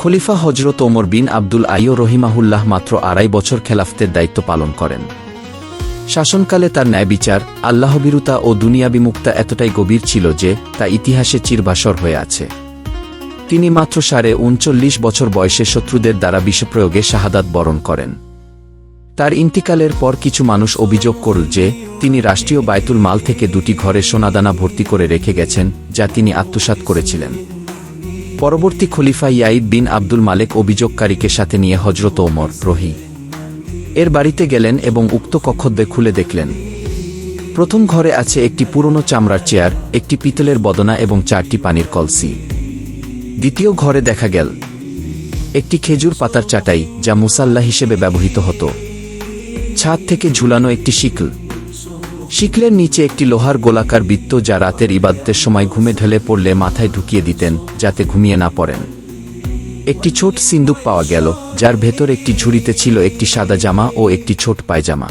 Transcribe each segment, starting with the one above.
খলিফা হজরত ওমর বিন আব্দুল আইয় রহিমাহুল্লাহ মাত্র আড়াই বছর খেলাফতের দায়িত্ব পালন করেন। শাসনকালে তার ন্যায়বিচার আল্লাহবিরুতা ও দুনিয়াবিমুক্তা এতটাই গভীর ছিল যে তা ইতিহাসে চিরবাসর হয়ে আছে। তিনি মাত্র সাড়ে উনচল্লিশ বছর বয়সে শত্রুদের দ্বারা বিষপ্রয়োগে শাহাদাত বরণ করেন। তার ইন্তিকালের পর কিছু মানুষ অভিযোগ করল যে তিনি রাষ্ট্রীয় বায়তুল মাল থেকে দুটি ঘরে সোনাদানা ভর্তি করে রেখে গেছেন, যা তিনি আত্মসাৎ করেছিলেন। পরবর্তী খলিফা ইয়াইদ বিন আব্দুল মালেক অভিযোগকারীকে সাথে নিয়ে হজরত ওমর রহি এর বাড়িতে গেলেন এবং উক্ত কক্ষদ্বে খুলে দেখলেন। প্রথম ঘরে আছে একটি পুরনো চামড়ার চেয়ার, একটি পিতলের বদনা এবং চারটি পানির কলসি। দ্বিতীয় ঘরে দেখা গেল একটি খেজুর পাতার চাটাই যা মুসাল্লা হিসেবে ব্যবহৃত হতো। ছাদ থেকে ঝুলানো একটি শিকল শিকলের নিচে একটি লোহার গোলাকার বৃত্ত যা রাতের ইবাদতের সময় ঘুমে ঢেলে পড়লে মাথায় ঢুকিয়ে দিতেন, যাতে ঘুমিয়ে না পড়েন। একটি ছোট সিন্দুক পাওয়া গেল, যার ভেতর একটি ঝুড়িতে ছিল একটি সাদা জামা ও একটি ছোট পায়জামা।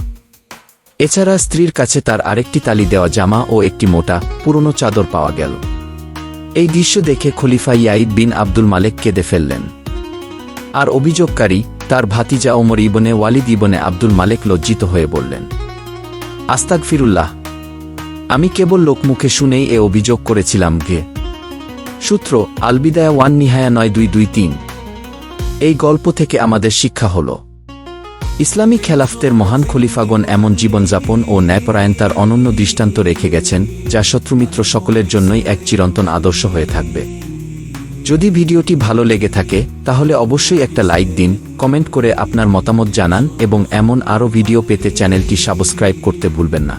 এছাড়া স্ত্রীর কাছে তার আরেকটি তালি দেওয়া জামা ও একটি মোটা, পুরনো চাদর পাওয়া গেল। এই দৃশ্য দেখে খলিফা ইয়াইদ বিন আব্দুল মালেক কেঁদে ফেললেন। আর অভিযোগকারী তার ভাতিজা ওমর ইবনে ওয়ালিদ ইবনে আব্দুল মালেক লজ্জিত হয়ে বললেন আস্তাক ফিরুল্লাহ আমি কেবল লোকমুখে শুনেই এ অভিযোগ করেছিলাম গে। সূত্র আলবিদায়া ওয়ান নিহায়া নয় দুই দুই তিন। এই গল্প থেকে আমাদের শিক্ষা হল, ইসলামী খেলাফতের মহান খলিফাগণ এমন জীবনযাপন ও ন্যায়পরায়ণতার অনন্য দৃষ্টান্ত রেখে গেছেন, যা শত্রুমিত্র সকলের জন্যই এক চিরন্তন আদর্শ হয়ে থাকবে। যদি ভিডিওটি ভালো লেগে থাকে, তাহলে অবশ্যই একটা লাইক দিন, কমেন্ট করে আপনার মতামত জানান এবং এমন আরও ভিডিও পেতে চ্যানেলটি সাবস্ক্রাইব করতে ভুলবেন না।